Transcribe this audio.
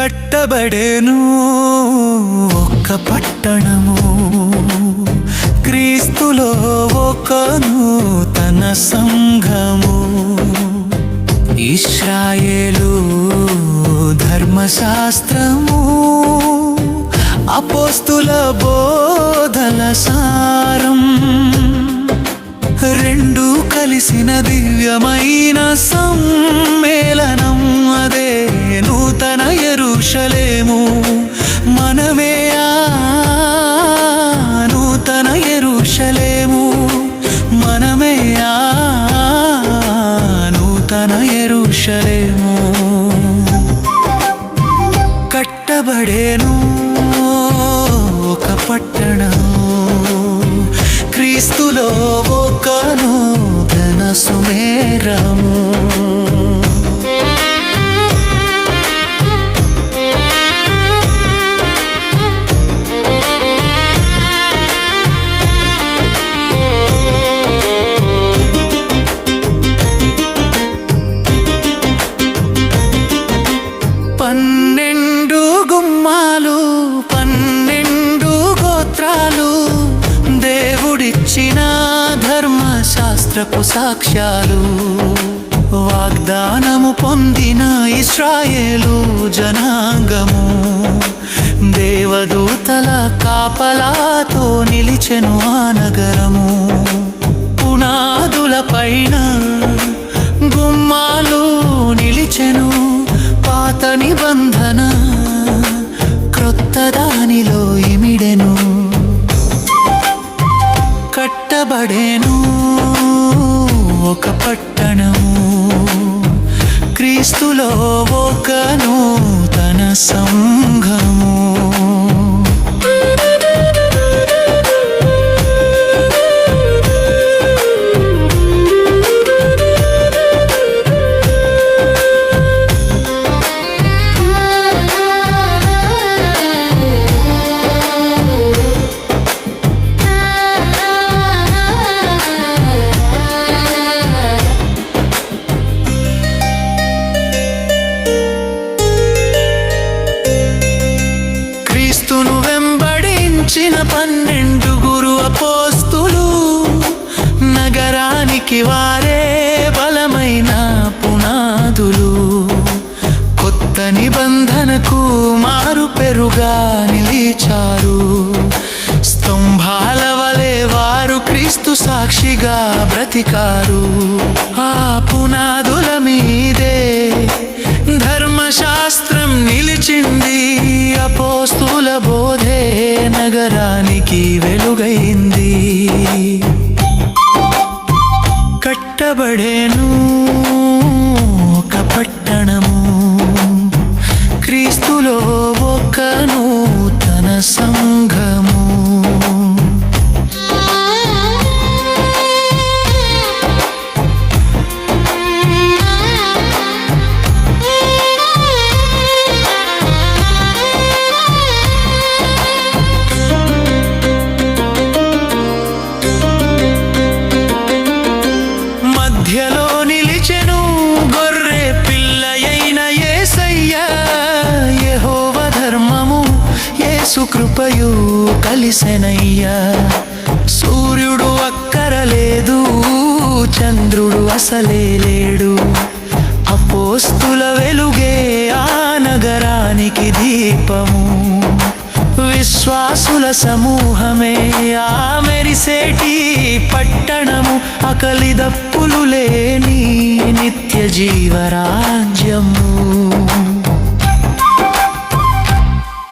కట్టబడేను ఒక్క పట్టణము. క్రీస్తులో ఒక నూతన సంఘము. ఇస్రాయేలు ధర్మశాస్త్రము. అపోస్తుల బోధల సారం. రెండు కలిసిన దివ్యమైన సమ్మేళనం. ఎరుషలేము కట్టబడేను ఒక పట్టణం. క్రీస్తులో ఒక నూతన సుమేరము. శాస్త్రపు సాక్ష్యాలు వాగ్దానము పొందిన ఇస్రాయేలు జనాంగము. దేవదూతల కాపలాతో నిలిచెను ఆ నగరము. పునాదుల పైన గుమ్మాలు నిలిచెను పాత నిబంధన క్రొత్త దానిలో ఇమిడెను. కట్టబడేను. ఒక పట్టణము. క్రీస్తులో ఒక నూతన సం పన్నెండుగురు అపోస్తులు నగరానికి వారే బలమైన పునాదులు. కొత్త నిబంధనకు మారు పెరుగా నిలిచారు. స్తంభాల వలె వారు క్రీస్తు సాక్షిగా బ్రతికారు. ఆ పునాదుల మీదే ధర్మశాస్త్రం నిలిచింది అపోస్తుల బోధే నగరానికి వెలుగైంది. కట్టబడేను. యేసు కృపయు కలిసెనయ్యా. సూర్యుడు అక్కరలేదు చంద్రుడు అసలే లేడు. అపోస్తుల వెలుగే ఆ నగరానికి దీపము. విశ్వాసుల సమూహమే ఆ మెరిసేటి పట్టణము. అకలిదప్పులు లేని నిత్య జీవరాజ్యము